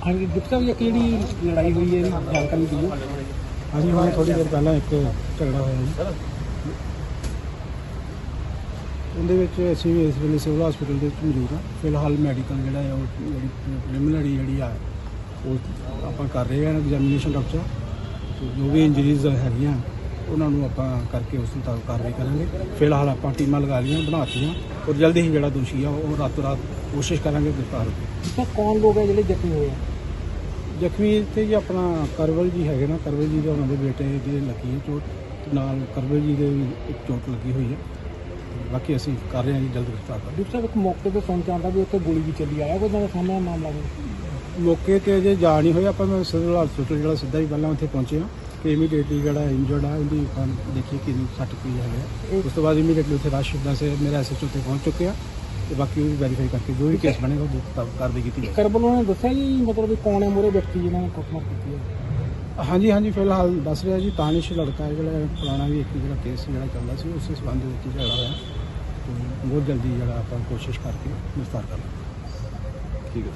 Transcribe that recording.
ਹਾਂਜੀ, ਗੁਪਤਾ ਸਾਹਿਬ ਇੱਕ ਜਿਹੜੀ ਲੜਾਈ ਹੋਈ ਹੈ ਇਹਦੀ ਜਾਣਕਾਰੀ ਦਿਓ। ਹਾਂਜੀ ਹੁਣੇ ਥੋੜੀ ਦੇਰ ਪਹਿਲਾਂ ਇੱਕ ਝਗੜਾ ਹੋਇਆ ਜੀ। ਉਹਦੇ ਵਿੱਚ ਅਸੀਂ ਇਸ ਵੇਲੇ ਸਿਵਲ ਹਸਪੀਟਲ ਦੇ ਵਿੱਚ ਮੌਜੂਦ ਹਾਂ। ਫਿਲਹਾਲ ਮੈਡੀਕਲ ਜਿਹੜਾ ਹੈ, ਉਹ ਜਿਹੜੀ ਪ੍ਰੀਲਿਮਿਨਰੀ ਜਿਹੜੀ ਆ, ਉਹ ਆਪਾਂ ਕਰ ਰਹੇ ਹਾਂ, ਐਗਜ਼ਾਮੀਨੇਸ਼ਨ ਡਾਕਟਰ ਜੋ ਵੀ ਇੰਜਰੀਜ਼ ਹੈਗੀਆਂ ਉਹਨਾਂ ਨੂੰ ਆਪਾਂ ਕਰਕੇ ਉਸ ਮੁਤਾਬਕ ਕਾਰਵਾਈ ਕਰਾਂਗੇ। ਫਿਲਹਾਲ ਆਪਾਂ ਟੀਮਾਂ ਲਗਾ ਲਈਆਂ ਬਣਾਤੀਆਂ। ਔਰ ਜਲਦੀ ਹੀ ਜਿਹੜਾ ਦੋਸ਼ੀ ਆ ਉਹ ਰਾਤੋਂ ਰਾਤ ਕੋਸ਼ਿਸ਼ ਕਰਾਂਗੇ ਗ੍ਰਿਫਤਾਰ ਹੋ ਗੁਪਤਾ ਕੌਣ ਲੋਕ ਹੈ ਜਿਹੜੇ ਜ਼ਖਮੀ ਹੋਏ ਆ? ਜ਼ਖਮੀ ਇੱਥੇ ਜੀ ਆਪਣਾ ਕਰਵਲ ਜੀ ਹੈਗੇ ਨਾ। ਕਰਵਲ ਜੀ ਦੇ ਉਹਨਾਂ ਦੇ ਬੇਟੇ ਦੇ ਲੱਗੀ ਹੈ ਚੋਟ। ਤੇ ਨਾਲ ਕਰਵਲ ਜੀ ਦੇ ਵੀ ਇੱਕ ਚੋਟ ਲੱਗੀ ਹੋਈ ਹੈ। ਬਾਕੀ ਅਸੀਂ ਕਰ ਰਹੇ ਹਾਂ ਜੀ ਜਲਦ ਗ੍ਰਿਫਤਾਰ ਕਰ ਗੁਪਤਾ ਇੱਕ ਮੌਕੇ ਤੇ ਸੁਣ ਕੇ ਵੀ ਉੱਥੇ ਗੋਲੀ ਵੀ ਚੱਲੀ ਆਇਆ ਕੋਈ ਦਾ ਸਾਹਮਣੇ ਮਾਮਲਾ ਨਹੀਂ ਮੌਕੇ ਤੇ ਅਜੇ ਜਾ ਨਹੀਂ ਹੋਇਆ। ਆਪਾਂ ਮੈਂ ਸਿਵਲ ਹਸਪੀਟਲ ਜਿਹੜਾ ਸਿੱਧਾ ਹੀ ਪਹਿਲਾਂ ਉੱਥੇ ਪਹੁੰਚੇ ਹਾਂ। ਕਿ ਇਮੀਡੀਏਟਲੀ ਜਿਹੜਾ ਇੰਜਰਡ ਆ ਉਹਦੀ ਆਪਾਂ ਦੇਖੀਏ ਕਿੰਨੀ ਸੱਟ ਕੀ ਹੈਗਾ ਉਸ ਤੋਂ ਬਾਅਦ ਇਮੀਡੀਏਟਲੀ ਉੱਥੇ ਰਸ਼ ਦਾ ਸੇ ਮੇਰਾ ਐਸਐਚਓ ਤੇ ਪਹੁੰਚ ਚੁੱਕੇ ਆ ਤੇ ਬਾਕੀ ਉਹ ਵੀ ਵੈਰੀਫਾਈ ਕਰਕੇ ਜੋ ਵੀ ਕੇਸ ਬਣੇਗਾ ਉਹ ਕਾਰਵਾਈ ਕੀਤੀ ਜਾਏਗੀ ਕਰਬਲ ਨੇ ਦੱਸਿਆ ਜੀ ਮਤਲਬ ਕੌਣ ਹੈ ਮੋਰੇ ਵਿਅਕਤੀ ਜਿਨ੍ਹਾਂ ਨੇ ਕੁੱਟਮਾਰ ਕੀਤੀ ਹੈ? ਹਾਂਜੀ ਹਾਂਜੀ ਫਿਲਹਾਲ ਦੱਸ ਰਿਹਾ ਜੀ ਤਾਨਿਸ਼ ਲੜਕਾ ਹੈ ਜਿਹੜਾ ਪੁਰਾਣਾ ਵੀ ਇੱਕ ਜਿਹੜਾ ਕੇਸ ਜਿਹੜਾ ਚੱਲਦਾ ਸੀ ਉਸੇ ਸੰਬੰਧ ਵਿੱਚ ਹੀ ਝਗੜਾ ਹੋਇਆ। ਬਹੁਤ ਜਲਦੀ ਜਿਹੜਾ ਆਪਾਂ ਕੋਸ਼ਿਸ਼ ਕਰਕੇ ਵਿਸਤਾਰ ਕਰਾਂਗੇ ਠੀਕ ਹੈ।